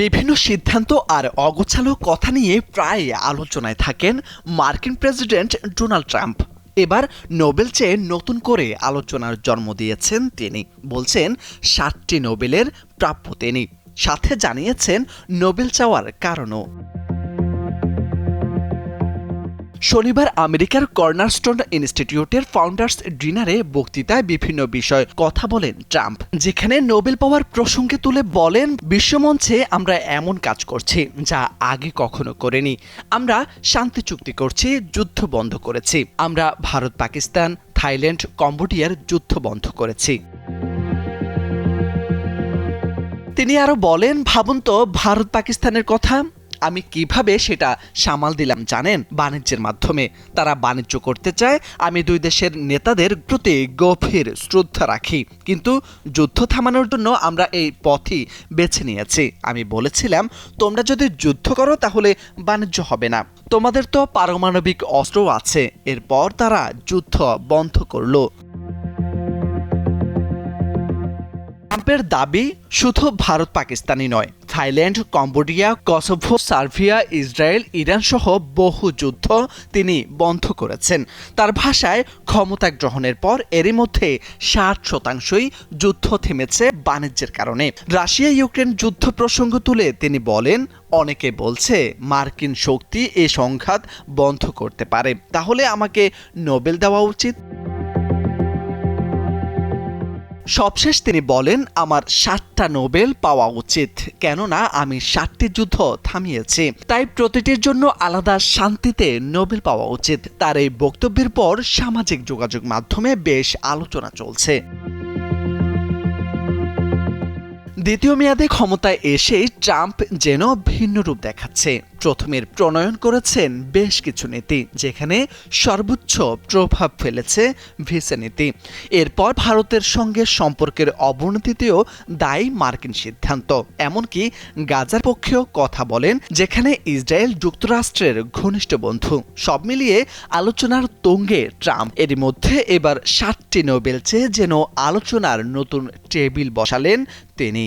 বিভিন্ন সিদ্ধান্ত আর অগোছালো কথা নিয়ে প্রায় আলোচনায় থাকেন মার্কিন প্রেসিডেন্ট ডোনাল্ড ট্রাম্প। এবার নোবেল চেয়ে নতুন করে আলোচনার জন্ম দিয়েছেন তিনি, বলছেন সাতটি নোবেলের প্রাপ্য তিনি। সাথে জানিয়েছেন নোবেল চাওয়ার কারণও। শনিবার আমেরিকার কর্নারস্টোন ইনস্টিটিউটের ফাউন্ডার্স ডিনারে বক্তৃতায় বিভিন্ন বিষয় কথা বলেন ট্রাম্প, যেখানে নোবেল পাওয়ার প্রসঙ্গে তুলে বলেন, বিশ্বমঞ্চে আমরা এমন কাজ করছি যা আগে কখনো করেনি। আমরা শান্তি চুক্তি করছি, যুদ্ধ বন্ধ করেছি। আমরা ভারত, পাকিস্তান, থাইল্যান্ড, কম্বোডিয়ার যুদ্ধ বন্ধ করেছি। তিনি আরও বলেন, ভাবুন তো, ভারত, পাকিস্তানের কথা আমি কীভাবে সেটা সামাল দিলাম জানেন? বাণিজ্যের মাধ্যমে। তারা বাণিজ্য করতে চায়, আমি দুই দেশের নেতাদের প্রতি গভীর শ্রদ্ধা রাখি। কিন্তু যুদ্ধ থামানোর জন্য আমরা এই পথই বেছে নিয়েছি। আমি বলেছিলাম, তোমরা যদি যুদ্ধ করো তাহলে বাণিজ্য হবে না। তোমাদের তো পারমাণবিক অস্ত্র আছে। এরপর তারা যুদ্ধ বন্ধ করল। ট্রাম্পের দাবি শুধু ভারত পাকিস্তানি নয় Thailand, Cambodia, Kosovo, Serbia, Israel Iran সহ বহু যুদ্ধ তিনি বন্ধ করেছেন। তার ভাষায় ক্ষমতা গ্রহণের পর এরই মধ্যে ষাট শতাংশই যুদ্ধ থেমেছে বাণিজ্যের কারণে। রাশিয়া ইউক্রেন যুদ্ধ প্রসঙ্গ তুলে তিনি বলেন, অনেকে বলছে মার্কিন শক্তি এ সংঘাত বন্ধ করতে পারে। তাহলে আমাকে নোবেল দেওয়া উচিত। সবশেষ তিনি বলেন, আমার ষাটটা নোবেল পাওয়া উচিত। কেননা, আমি ষাটটি যুদ্ধ থামিয়েছি। তাই প্রতিটির জন্য আলাদা শান্তিতে নোবেল পাওয়া উচিত। তার এই বক্তব্যের পর সামাজিক যোগাযোগ মাধ্যমে বেশ আলোচনা চলছে। দ্বিতীয় মেয়াদে ক্ষমতায় এসেই ট্রাম্প যেন ভিন্ন রূপ দেখাচ্ছে। প্রথমের প্রণয়ন করেছেন বেশ কিছু নীতি, যেখানে সর্বোচ্চ প্রভাব ফেলেছে ভিসা নীতি। এরপর ভারতের সঙ্গে সম্পর্কের অবনতিতেও দায়ী মার্কিন সিদ্ধান্ত। এমনকি গাজার পক্ষেও কথা বলেন, যেখানে ইসরায়েল যুক্তরাষ্ট্রের ঘনিষ্ঠ বন্ধু। সব মিলিয়ে আলোচনার তঙ্গে ট্রাম্প। এর মধ্যে এবার ষাটটি নোবেল চেয়ে যেন আলোচনার নতুন টেবিল বসালেন তিনি।